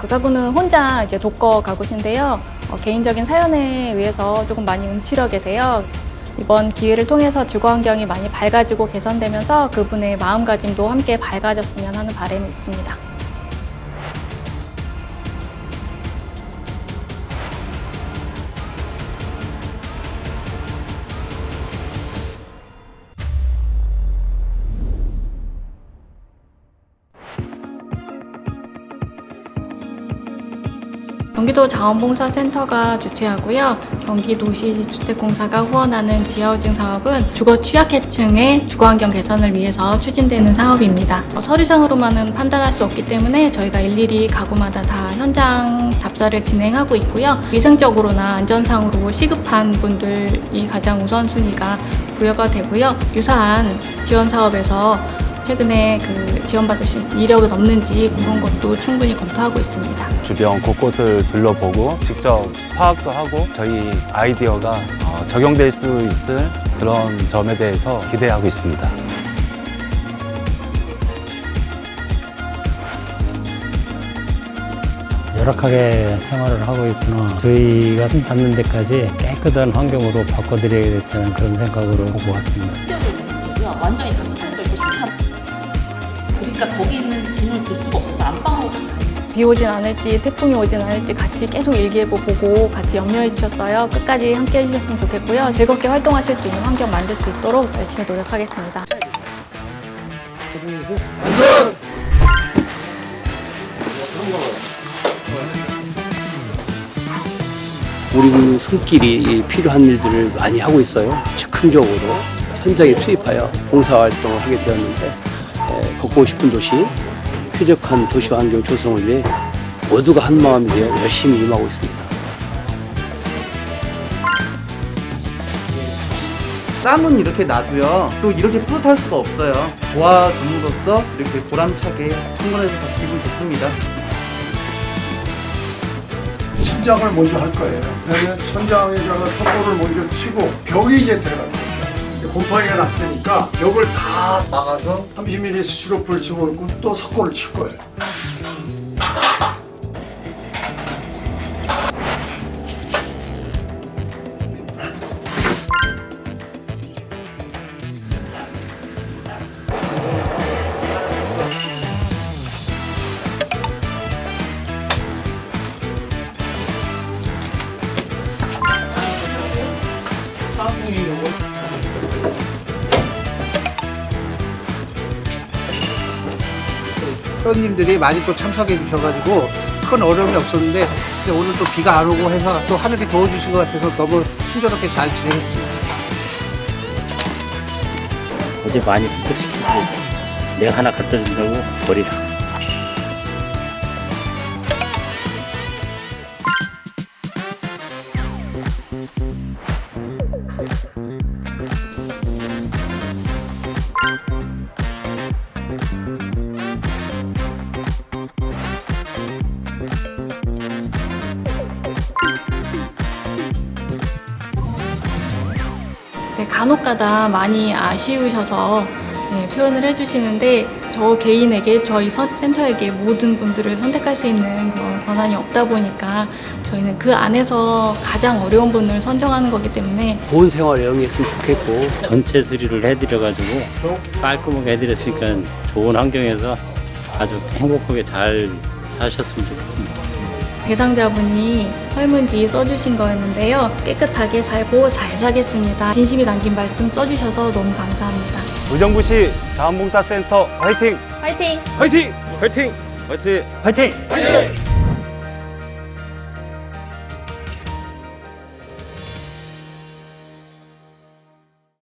그 가구는 혼자 이제 독거 가구신데요. 어, 개인적인 사연에 의해서 조금 많이 움츠려 계세요. 이번 기회를 통해서 주거 환경이 많이 밝아지고 개선되면서 그분의 마음가짐도 함께 밝아졌으면 하는 바람이 있습니다. 경기도 자원봉사센터가 주최하고요. 경기도시주택공사가 후원하는 지하우징 사업은 주거 취약계층의 주거환경 개선을 위해서 추진되는 사업입니다. 어, 서류상으로만은 판단할 수 없기 때문에 저희가 일일이 가구마다 다 현장 답사를 진행하고 있고요. 위생적으로나 안전상으로 시급한 분들이 가장 우선순위가 부여가 되고요. 유사한 지원 사업에서 최근에 그 지원받으신 이력은 없는지 그런 것도 충분히 검토하고 있습니다. 주변 곳곳을 둘러보고 직접 파악도 하고 저희 아이디어가 어, 적용될 수 있을 그런 점에 대해서 기대하고 있습니다. 열악하게 생활을 하고 있구나. 저희가 닿는 데까지 깨끗한 환경으로 바꿔드려야겠다는 그런 생각으로 보고 왔습니다. 완전히 다. 그러니까 거기 있는 짐을 둘 수가 없어서 안방으로 비 오진 않을지 태풍이 오진 않을지 같이 계속 일기예보 보고 같이 염려해 주셨어요. 끝까지 함께 해주셨으면 좋겠고요. 즐겁게 활동하실 수 있는 환경 만들 수 있도록 열심히 노력하겠습니다. 우리 손길이 필요한 일들을 많이 하고 있어요. 즉흥적으로 현장에 투입하여 봉사활동을 하게 되었는데 에, 걷고 싶은 도시, 쾌적한 도시 환경 조성을 위해 모두가 한 마음이 되어 열심히 임하고 있습니다. 땀은 이렇게 나도요. 또 이렇게 뿌듯할 수가 없어요. 도와줌으로써 이렇게 보람차게 다 기분 좋습니다. 천장을 먼저 할 거예요. 그러면 천장에다가 석고를 먼저 치고 벽이 이제 들어갈 거예요. 곰팡이가 났으니까 벽을 다 막아서 30mm 수치로풀 집어넣고 또 석고를 칠 거예요. 회원님들이 많이 또 참석해 주셔가지고 큰 어려움이 없었는데 오늘 또 비가 안 오고 해서 또 하늘이 도와주신 것 같아서 너무 친절하게 잘 진행했습니다. 어제 많이 설득시키고 그랬어. 내가 하나 갖다 준다고 버리라. 간혹가다 많이 아쉬우셔서 네, 표현을 해주시는데 저 개인에게 저희 선- 센터에게 모든 분들을 선택할 수 있는 그런 권한이 없다 보니까 저희는 그 안에서 가장 어려운 분을 선정하는 거기 때문에 좋은 생활에 영위했으면 좋겠고 전체 수리를 해드려가지고 깔끔하게 해드렸으니까 좋은 환경에서 아주 행복하게 잘 사셨으면 좋겠습니다. 대상자분이 설문지 써주신 거였는데요. 깨끗하게 살고 잘 사겠습니다. 진심이 담긴 말씀 써주셔서 너무 감사합니다. 의정부시 자원봉사센터 화이팅! 화이팅! 화이팅! 화이팅! 화이팅! 화이팅!